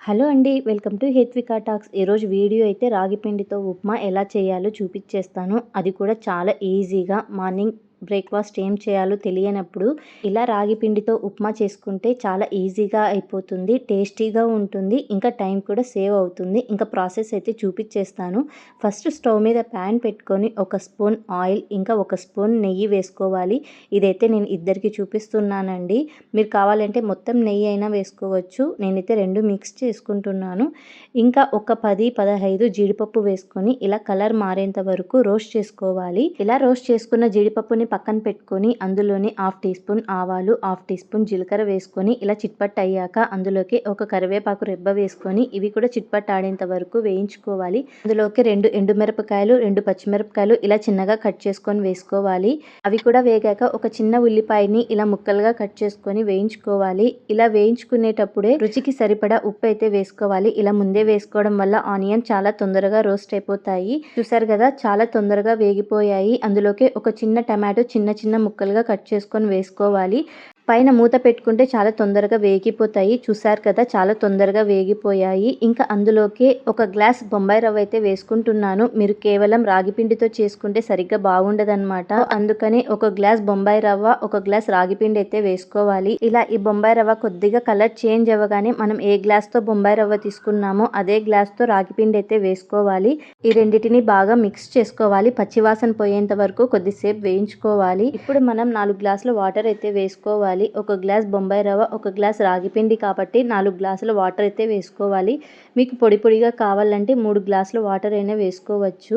Hello అండి welcome to Hethvika talks. ఈరోజు video అయితే రాగి పిండితో ఉప్మా ఎలా చేయాలో చూపించేస్తాను అది కూడా చాలా ఈజీగా మార్నింగ్ బ్రేక్ఫాస్ట్ ఏం చేయాలో తెలియనప్పుడు ఇలా రాగి పిండితో ఉప్మా చేసుకుంటే చాలా ఈజీగా అయిపోతుంది టేస్టీగా ఉంటుంది ఇంకా టైం కూడా సేవ్ అవుతుంది. ఇంకా ప్రాసెస్ అయితే చూపించేస్తాను. ఫస్ట్ స్టవ్ మీద ప్యాన్ పెట్టుకొని ఒక స్పూన్ ఆయిల్ ఇంకా ఒక స్పూన్ నెయ్యి వేసుకోవాలి. ఇదైతే నేను ఇద్దరికి చూపిస్తున్నానండి. మీరు కావాలంటే మొత్తం నెయ్యి అయినా వేసుకోవచ్చు. నేనైతే రెండు మిక్స్ చేసుకుంటున్నాను. ఇంకా ఒక పది పదహైదు జీడిపప్పు వేసుకొని ఇలా కలర్ మారేంత వరకు రోస్ట్ చేసుకోవాలి. ఇలా రోస్ట్ చేసుకున్న జీడిపప్పుని పక్కన పెట్టుకొని అందులోని హాఫ్ టీ స్పూన్ ఆవాలు హాఫ్ టీ స్పూన్ జీలకర్ర వేసుకొని ఇలా చిట్పట్ అయ్యాక అందులోకి ఒక కరివేపాకు రెబ్బ వేసుకొని ఇవి కూడా చిట్పట్ ఆడేంత వరకు వేయించుకోవాలి. అందులోకి రెండు ఎండుమిరపకాయలు రెండు పచ్చిమిరపకాయలు ఇలా చిన్నగా కట్ చేసుకొని వేసుకోవాలి. అవి కూడా వేగాక ఒక చిన్న ఉల్లిపాయని ఇలా ముక్కలుగా కట్ చేసుకొని వేయించుకోవాలి. ఇలా వేయించుకునేటప్పుడే రుచికి సరిపడా ఉప్పు అయితే వేసుకోవాలి. ఇలా ముందే వేసుకోవడం వల్ల ఆనియన్ చాలా తొందరగా రోస్ట్ అయిపోతాయి. చూసారు కదా చాలా తొందరగా వేగిపోయాయి. అందులోకి ఒక చిన్న టమాటో చిన్న చిన్న ముక్కలుగా కట్ చేసుకొని వేసుకోవాలి. పైన మూత పెట్టుకుంటే చాలా తొందరగా వేగిపోతాయి. చూసారు కదా చాలా తొందరగా వేగిపోయాయి. ఇంకా అందులోకి ఒక గ్లాస్ బొంబాయి రవ్వ అయితే వేసుకుంటున్నాను. మీరు కేవలం రాగి పిండితో చేసుకుంటే సరిగ్గా బాగుండదన్నమాట. అందుకని ఒక గ్లాస్ బొంబాయి రవ్వ ఒక గ్లాస్ రాగి పిండి అయితే వేసుకోవాలి. ఇలా ఈ బొంబాయి రవ్వ కొద్దిగా కలర్ చేంజ్ అవ్వగానే మనం ఏ గ్లాస్తో బొంబాయి రవ్వ తీసుకున్నామో అదే గ్లాస్తో రాగి పిండి అయితే వేసుకోవాలి. ఈ రెండింటిని బాగా మిక్స్ చేసుకోవాలి. పచ్చివాసన పోయేంత వరకు కొద్దిసేపు వేయించుకోవాలి. ఇప్పుడు మనం నాలుగు గ్లాసుల వాటర్ అయితే వేసుకోవాలి. వేసుకోవాలి. ఒక గ్లాస్ బొంబాయి రవ్వ ఒక గ్లాస్ రాగిపిండి కాబట్టి నాలుగు గ్లాసుల వాటర్ అయితే వేసుకోవాలి. మీకు పొడి పొడిగా కావాలంటే మూడు గ్లాసుల వాటర్ అయినా వేసుకోవచ్చు.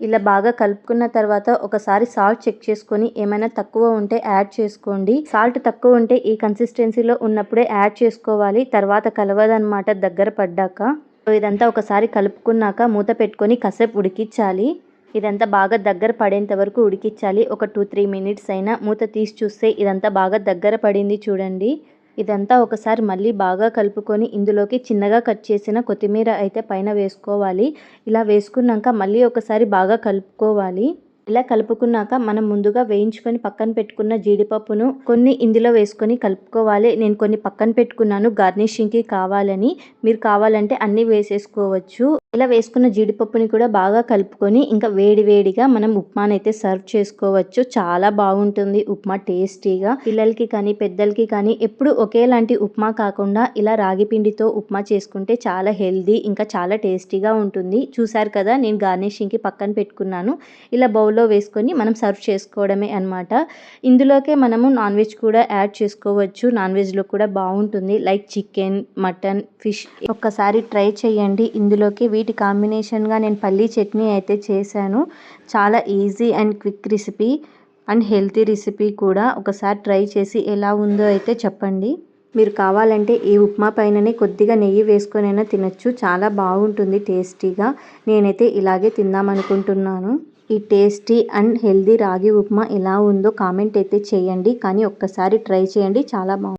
ఇలా బాగా కలుపుకున్న తర్వాత ఒకసారి సాల్ట్ చెక్ చేసుకొని ఏమైనా తక్కువ ఉంటే యాడ్ చేసుకోండి. సాల్ట్ తక్కువ ఉంటే ఈ కన్సిస్టెన్సీలో ఉన్నప్పుడే యాడ్ చేసుకోవాలి. తర్వాత కలవదనమాట దగ్గర పడ్డాక. ఇదంతా ఒకసారి కలుపుకున్నాక మూత పెట్టుకొని కాసేపు ఉడికించాలి. ఇదంతా బాగా దగ్గర పడేంత వరకు ఉడికించాలి. ఒక టూ త్రీ మినిట్స్ అయినా మూత తీసి చూస్తే ఇదంతా బాగా దగ్గర పడింది చూడండి. ఇదంతా ఒకసారి మళ్ళీ బాగా కలుపుకొని ఇందులోకి చిన్నగా కట్ చేసిన కొత్తిమీర అయితే పైన వేసుకోవాలి. ఇలా వేసుకున్నాక మళ్ళీ ఒకసారి బాగా కలుపుకోవాలి. ఇలా కలుపుకున్నాక మనం ముందుగా వేయించుకొని పక్కన పెట్టుకున్న జీడిపప్పును కొన్ని ఇందులో వేసుకొని కలుపుకోవాలి. నేను కొన్ని పక్కన పెట్టుకున్నాను. గార్నిషింగ్కి కావాలని. మీరు కావాలంటే అన్నీ వేసేసుకోవచ్చు. ఇలా వేసుకున్న జీడిపప్పుని కూడా బాగా కలుపుకొని ఇంకా వేడివేడిగా మనం ఉప్మానైతే సర్వ్ చేసుకోవచ్చు. చాలా బాగుంటుంది ఉప్మా టేస్టీగా. పిల్లలకి కానీ పెద్దలకి కానీ ఎప్పుడు ఒకేలాంటి ఉప్మా కాకుండా ఇలా రాగి పిండితో ఉప్మా చేసుకుంటే చాలా హెల్దీ ఇంకా చాలా టేస్టీగా ఉంటుంది. చూసారు కదా నేను గార్నిషింగ్కి పక్కన పెట్టుకున్నాను. ఇలా బౌల్లో వేసుకొని మనం సర్వ్ చేసుకోవడమే అనమాట ఇందులోకే మనము నాన్ వెజ్ కూడా యాడ్ చేసుకోవచ్చు. నాన్ వెజ్లో కూడా బాగుంటుంది. లైక్ చికెన్ మటన్ ఫిష్ ఒక్కసారి ట్రై చేయండి. ఇందులోకి వీటి కాంబినేషన్గా నేను పల్లీ చట్నీ అయితే చేశాను. చాలా easy and quick recipe and healthy recipe కూడా. ఒకసారి ట్రై చేసి ఎలా ఉందో అయితే చెప్పండి. మీరు కావాలంటే ఈ ఉప్మా పైననే కొద్దిగా నెయ్యి వేసుకొనైనా తినచ్చు. చాలా బాగుంటుంది టేస్టీగా. నేనైతే ఇలాగే తిందామనుకుంటున్నాను. ఈ టేస్టీ అండ్ హెల్దీ రాగి ఉప్మా ఎలా ఉందో కామెంట్ అయితే చేయండి. కానీ ఒక్కసారి ట్రై చేయండి. చాలా బాగుంది